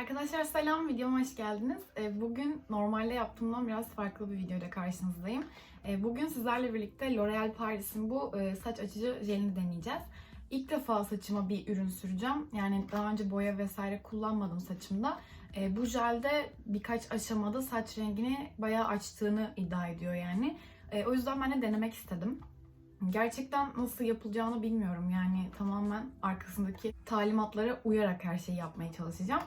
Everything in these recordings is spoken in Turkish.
Arkadaşlar selam, videoma hoş geldiniz. Ee, Bugün normalde yaptığımdan biraz farklı bir videoyla karşınızdayım. Ee, Bugün sizlerle birlikte L'Oreal Paris'in bu e, saç açıcı jelini deneyeceğiz. İlk defa saçıma bir ürün süreceğim. Yani daha önce boya vesaire kullanmadım saçımda. Ee, Bu jelde birkaç aşamada saç rengini bayağı açtığını iddia ediyor yani. O yüzden ben de denemek istedim. Gerçekten nasıl yapılacağını bilmiyorum. Yani tamamen arkasındaki talimatlara uyarak her şeyi yapmaya çalışacağım.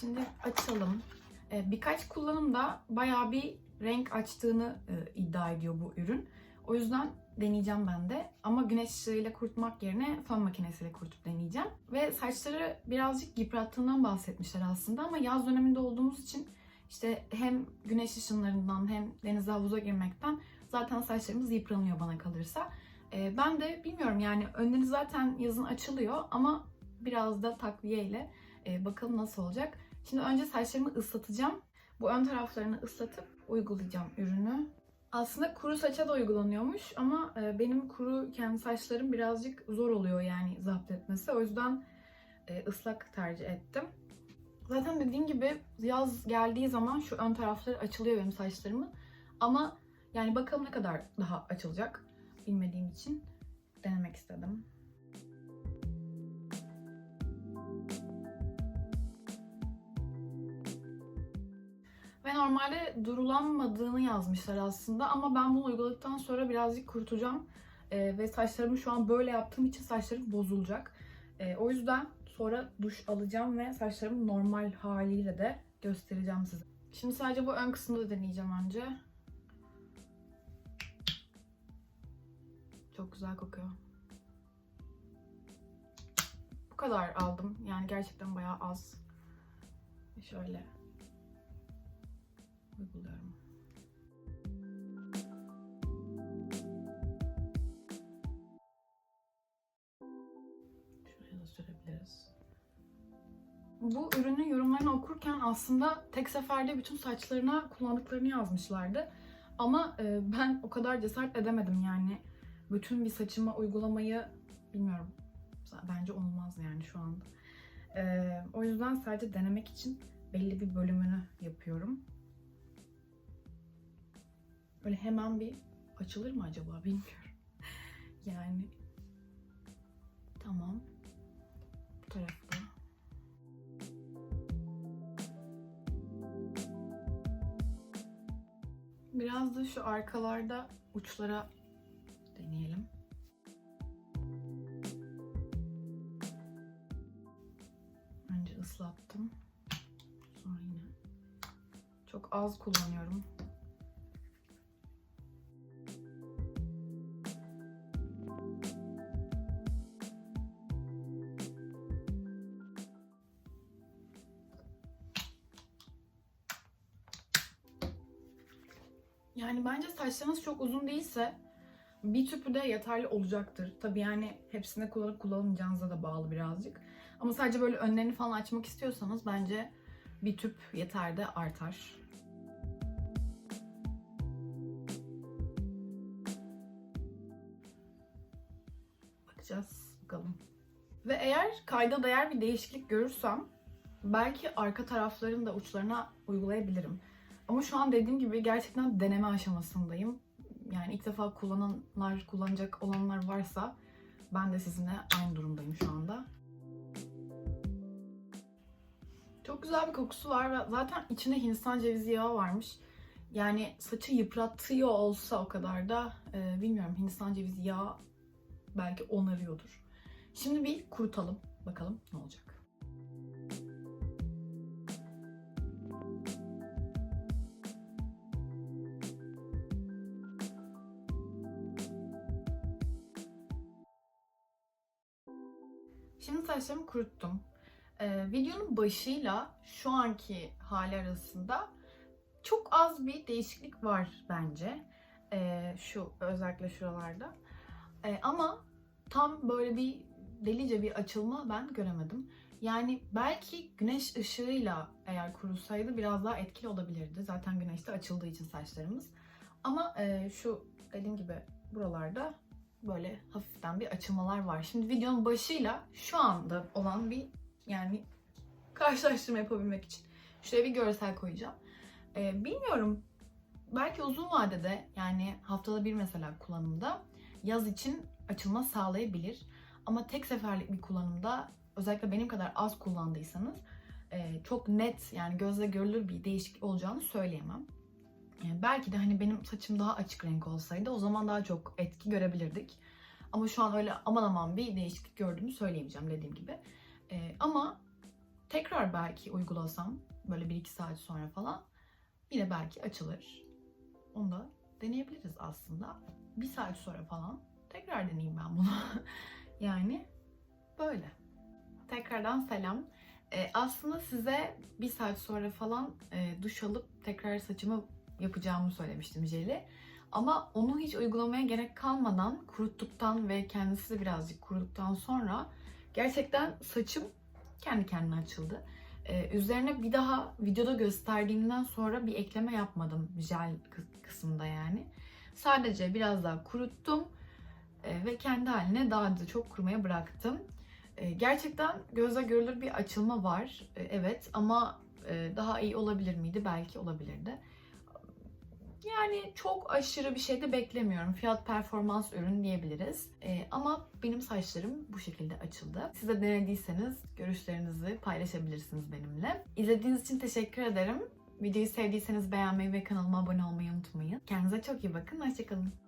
Şimdi açalım. Ee, birkaç kullanımda bayağı bir renk açtığını e, iddia ediyor bu ürün. O yüzden deneyeceğim ben de. Ama güneş ışığıyla kurutmak yerine fön makinesiyle kurutup deneyeceğim. Ve saçları birazcık yıprattığından bahsetmişler aslında ama yaz döneminde olduğumuz için işte hem güneş ışınlarından hem denize havuza girmekten zaten saçlarımız yıpranıyor bana kalırsa. Ee, ben de bilmiyorum yani önleri zaten yazın açılıyor ama biraz da takviyeyle e, bakalım nasıl olacak. Şimdi önce saçlarımı ıslatacağım. Bu ön taraflarını ıslatıp uygulayacağım ürünü. Aslında kuru saça da uygulanıyormuş ama e, benim kuru kendi saçlarım birazcık zor oluyor yani zapt etmesi. O yüzden e, ıslak tercih ettim. Zaten dediğim gibi yaz geldiği zaman şu ön tarafları açılıyor benim saçlarımın. Ama yani bakalım ne kadar daha açılacak bilmediğim için denemek istedim. Normalde durulanmadığını yazmışlar aslında ama ben bunu uyguladıktan sonra birazcık kurutacağım. Ee, ve saçlarımı şu an böyle yaptığım için saçlarım bozulacak. Ee, o yüzden sonra duş alacağım ve saçlarımı normal haliyle de göstereceğim size. Şimdi sadece bu ön kısmını da deneyeceğim önce. Çok güzel kokuyor. Bu kadar aldım. Yani gerçekten bayağı az. Şöyle uyguluyorum. Şuraya da sürebiliriz. Bu ürünün yorumlarını okurken aslında tek seferde bütün saçlarına kullandıklarını yazmışlardı. Ama e, ben o kadar cesaret edemedim yani. Bütün bir saçıma uygulamayı bilmiyorum. Bence olmaz yani şu anda. E, o yüzden sadece denemek için belli bir bölümünü yapıyorum. Böyle hemen bir açılır mı acaba bilmiyorum. yani tamam. Bu tarafta. Biraz da şu arkalarda uçlara deneyelim. Önce ıslattım. Sonra yine çok az kullanıyorum. Yani bence saçlarınız çok uzun değilse bir tüpü de yeterli olacaktır. Tabii yani hepsini kullanıp kullanmayacağınıza da bağlı birazcık. Ama sadece böyle önlerini falan açmak istiyorsanız bence bir tüp yeter de artar. Bakacağız bakalım. Ve eğer kayda değer bir değişiklik görürsem belki arka tarafların da uçlarına uygulayabilirim. Ama şu an dediğim gibi gerçekten deneme aşamasındayım. Yani ilk defa kullananlar, kullanacak olanlar varsa ben de sizinle aynı durumdayım şu anda. Çok güzel bir kokusu var ve zaten içinde Hindistan cevizi yağı varmış. Yani saçı yıpratıyor olsa o kadar da e, bilmiyorum Hindistan cevizi yağı belki onarıyordur. Şimdi bir kurutalım bakalım ne olacak. Şimdi saçlarımı kuruttum. Ee, videonun başıyla şu anki hali arasında çok az bir değişiklik var bence. Ee, şu özellikle şuralarda. Ee, ama tam böyle bir delice bir açılma ben göremedim. Yani belki güneş ışığıyla eğer kurulsaydı biraz daha etkili olabilirdi. Zaten güneşte açıldığı için saçlarımız. Ama e, şu dediğim gibi buralarda böyle hafiften bir açılmalar var. Şimdi videonun başıyla şu anda olan bir yani karşılaştırma yapabilmek için. Şuraya bir görsel koyacağım. Ee, bilmiyorum. Belki uzun vadede yani haftada bir mesela kullanımda yaz için açılma sağlayabilir. Ama tek seferlik bir kullanımda özellikle benim kadar az kullandıysanız e, çok net yani gözle görülür bir değişiklik olacağını söyleyemem. Yani belki de hani benim saçım daha açık renk olsaydı o zaman daha çok etki görebilirdik. Ama şu an öyle aman aman bir değişiklik gördüğümü söyleyemeyeceğim dediğim gibi. E, ama tekrar belki uygulasam böyle 1-2 saat sonra falan yine belki açılır. Onu da deneyebiliriz aslında. Bir saat sonra falan tekrar deneyeyim ben bunu. yani böyle. Tekrardan selam. Ee, aslında size bir saat sonra falan e, duş alıp tekrar saçımı yapacağımı söylemiştim jeli. Ama onu hiç uygulamaya gerek kalmadan kuruttuktan ve kendisi de birazcık kuruduktan sonra gerçekten saçım kendi kendine açıldı. Ee, üzerine bir daha videoda gösterdiğimden sonra bir ekleme yapmadım jel kı- kısmında yani. Sadece biraz daha kuruttum e, ve kendi haline daha da çok kurumaya bıraktım. E, gerçekten gözle görülür bir açılma var. E, evet ama e, daha iyi olabilir miydi? Belki olabilirdi. Yani çok aşırı bir şey de beklemiyorum. Fiyat performans ürün diyebiliriz. E, ama benim saçlarım bu şekilde açıldı. Siz de denediyseniz görüşlerinizi paylaşabilirsiniz benimle. İzlediğiniz için teşekkür ederim. Videoyu sevdiyseniz beğenmeyi ve kanalıma abone olmayı unutmayın. Kendinize çok iyi bakın. Hoşçakalın.